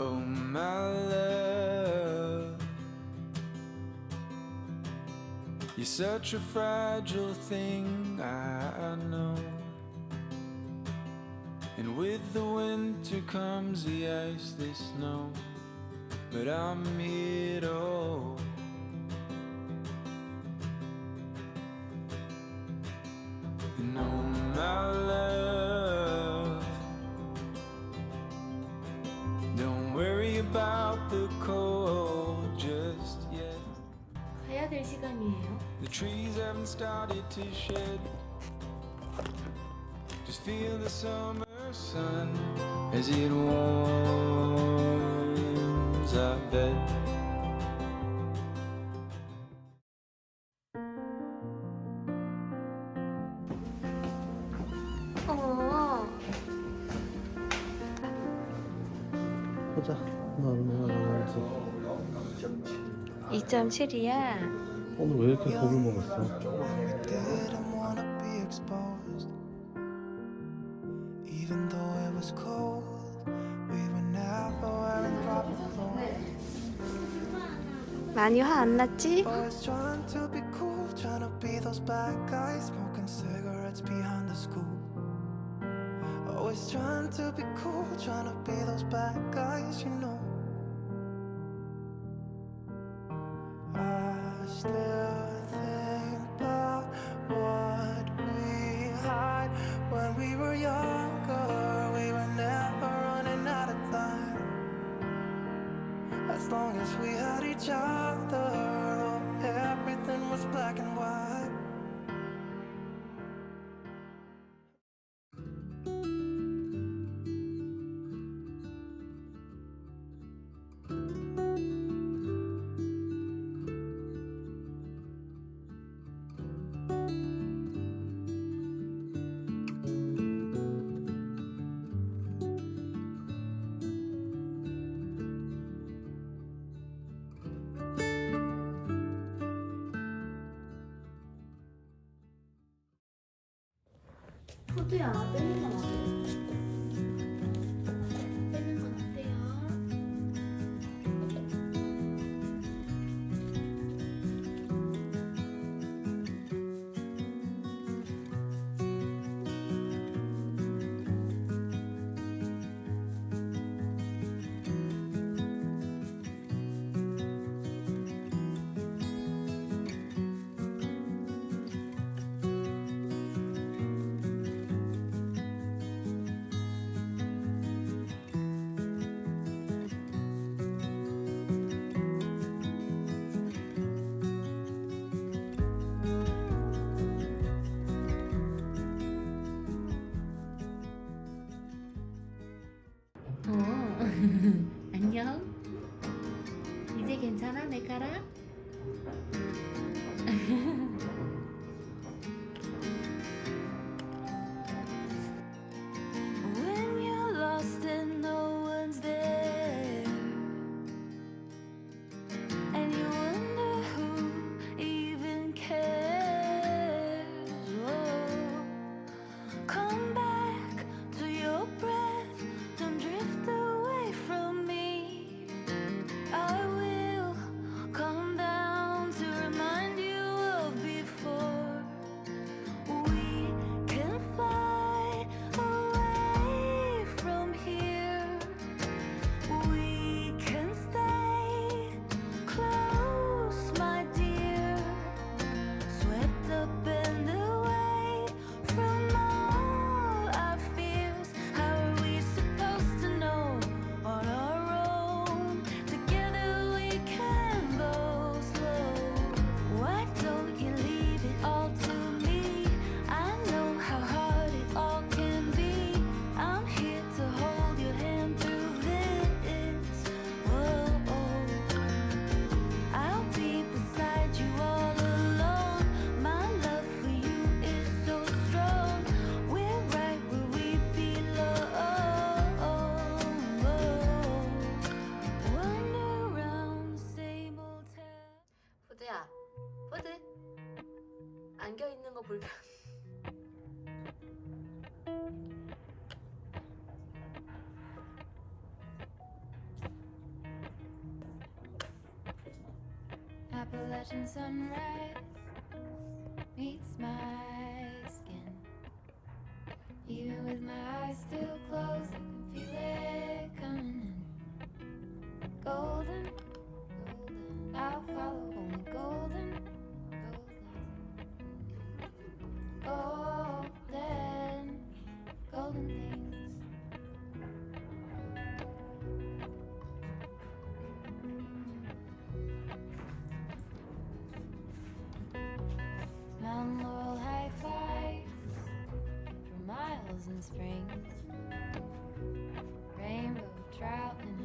Oh, my love. You're such a fragile thing, I know. And with the winter comes the ice, the snow. But I'm here to. And oh, the cold just yet. 가야 될 시간이에요. The trees haven't started to shed. Just feel the summer sun as it warms our bed. 어. 보자. 너 얼마나 나올지. 2.7이야. 오늘 왜 이렇게 겁을 먹었어? Didn't wanna be exposed. Even though it was cold, we were never wearing proper clothes. 많이 화 안 났지? Always trying to be cool, trying to be those bad guys, smoking cigarettes behind the school. Always trying to be cool, trying to be those bad guys, you know. I still think about what we had when we were younger. We were never running out of time. As long as we had each other, oh, everything was black and white. 푸드야, 땡기잖아. 괜찮아, 내 가라? 포즈 안겨 거 볼까? Appalachian sunrise meets my skin. Even with my eyes still closed, I can feel it coming in. Golden, golden, I'll follow only golden. For